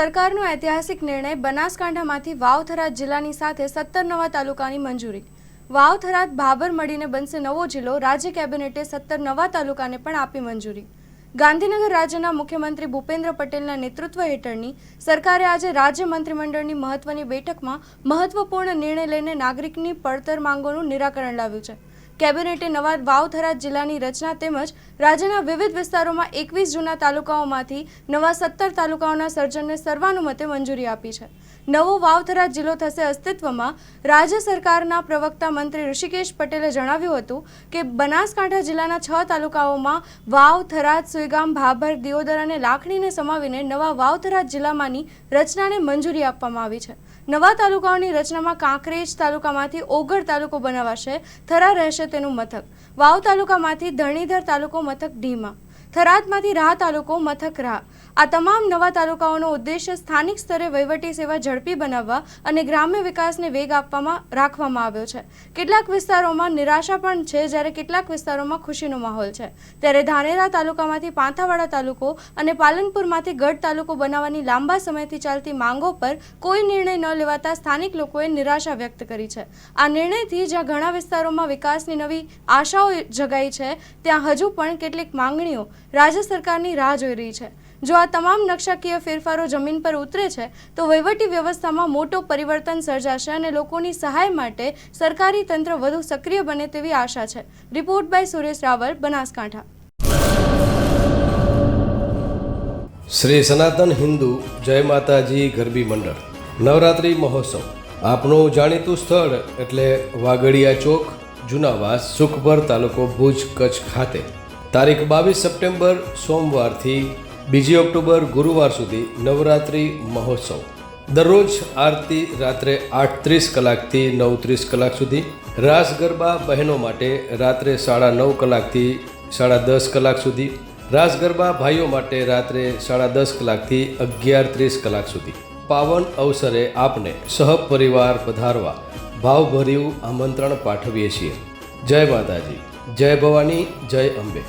સરકારનો ઐતિહાસિક નિર્ણય બનાસકાંઠામાંથી વાવથરા જિલ્લાની સાથે સત્તર નવા તાલુકાની મંજૂરી. વાવ થરાદ ભાભર મળીને બનશે નવો જિલ્લો, રાજ્ય કેબિનેટે સત્તર નવા તાલુકાને પણ આપી મંજૂરી. ગાંધીનગર રાજ્યના મુખ્યમંત્રી ભૂપેન્દ્ર પટેલના નેતૃત્વ હેઠળની સરકારે આજે રાજ્ય મંત્રીમંડળની મહત્વની બેઠકમાં મહત્વપૂર્ણ નિર્ણય લઈને નાગરિકની પડતર માંગોનું નિરાકરણ લાવ્યું છે. કેબિનેટે નવા વાવ થરાદ જિલ્લાની રચના તેમજ રાજ્યના વિવિધ વિસ્તારોમાં એકવીસ જૂના તાલુકાઓમાંથી નવા સત્તર તાલુકાઓના સર્જનને સર્વાનુમતે મંજૂરી આપી છે. નવો વાવથરા જિલ્લો થશે અસ્તિત્વમાં. રાજ્ય સરકારના પ્રવક્તા મંત્રી ઋષિકેશ પટેલે જણાવ્યું હતું કે, બનાસકાંઠા જિલ્લાના છ તાલુકાઓમાં વાવ થરાદ સુઈગામ, ભાભર, દિયોદર અને લાખણીને સમાવીને નવા વાવથરાદ જિલ્લામાંની રચનાને મંજૂરી આપવામાં આવી છે. નવા તાલુકાઓની રચનામાં કાંકરેજ તાલુકામાંથી ઓગળ તાલુકો બનાવાશે. થરા રહેશે તેનું મથક. વાવ તાલુકામાંથી ધરણીધર તાલુકો મથક ઢીમા થરાદમાંથી રાહ તાલુકો મથક રાહ આ તમામ નવા તાલુકાઓનો ઉદ્દેશ્ય સ્થાનિક સ્તરે વહીવટી સેવા ઝડપી બનાવવા અને ગ્રામ્ય વિકાસને વેગ આપવામાં, રાખવામાં આવ્યો છે. કેટલાક વિસ્તારોમાં નિરાશા પણ છે જ્યારે કેટલાક વિસ્તારોમાં ખુશીનો માહોલ છે. ત્યારે ધાનેરા તાલુકામાંથી પાંથાવાડા તાલુકો અને પાલનપુરમાંથી ગઢ તાલુકો બનાવવાની લાંબા સમયથી ચાલતી માંગો પર કોઈ નિર્ણય ન લેવાતા સ્થાનિક લોકોએ નિરાશા વ્યક્ત કરી છે. આ નિર્ણયથી જ્યાં ઘણા વિસ્તારોમાં વિકાસની નવી આશાઓ જગાઈ છે, ત્યાં હજુ પણ કેટલીક માંગણીઓ રાજ્ય સરકારની રાહ જોઈ રહી છે. જો આ તમામ નકશાકીય ફેરફારો જમીન પર ઉતરે છે, તો વહીવટી વ્યવસ્થામાં મોટો પરિવર્તન સર્જાશે અને લોકોની સહાય માટે સરકારી તંત્ર વધુ સક્રિય બને તેવી આશા છે. Report by Suresh Raval, Banaskantha. Shri Sanatan Hindu જય માતાજી ગરબી મંડળ. નવરાત્રિ મહોત્સવ. આપનું જાણીતું સ્થળ એટલે વાગડિયા ચોક, જુનાવાસ, સુખભર તાલુકો ભુજ કચ્છ ખાતે. તારીખ બાવીસ સપ્ટેમ્બર સોમવારથી બીજી ઓક્ટોબર ગુરુવાર સુધી નવરાત્રિ મહોત્સવ. દરરોજ આરતી રાત્રે આઠ ત્રીસ કલાકથી નવ ત્રીસ કલાક સુધી. રાસ ગરબા બહેનો માટે રાત્રે સાડા નવ કલાકથી સાડા દસ કલાક સુધી. રાસ ગરબા ભાઈઓ માટે રાત્રે સાડા દસ કલાકથી અગિયાર ત્રીસ કલાક સુધી. પાવન અવસરે આપને સહપરિવાર પધારવા ભાવભર્યું આમંત્રણ પાઠવીએ છીએ. જય માતાજી, જય ભવાની, જય અંબે.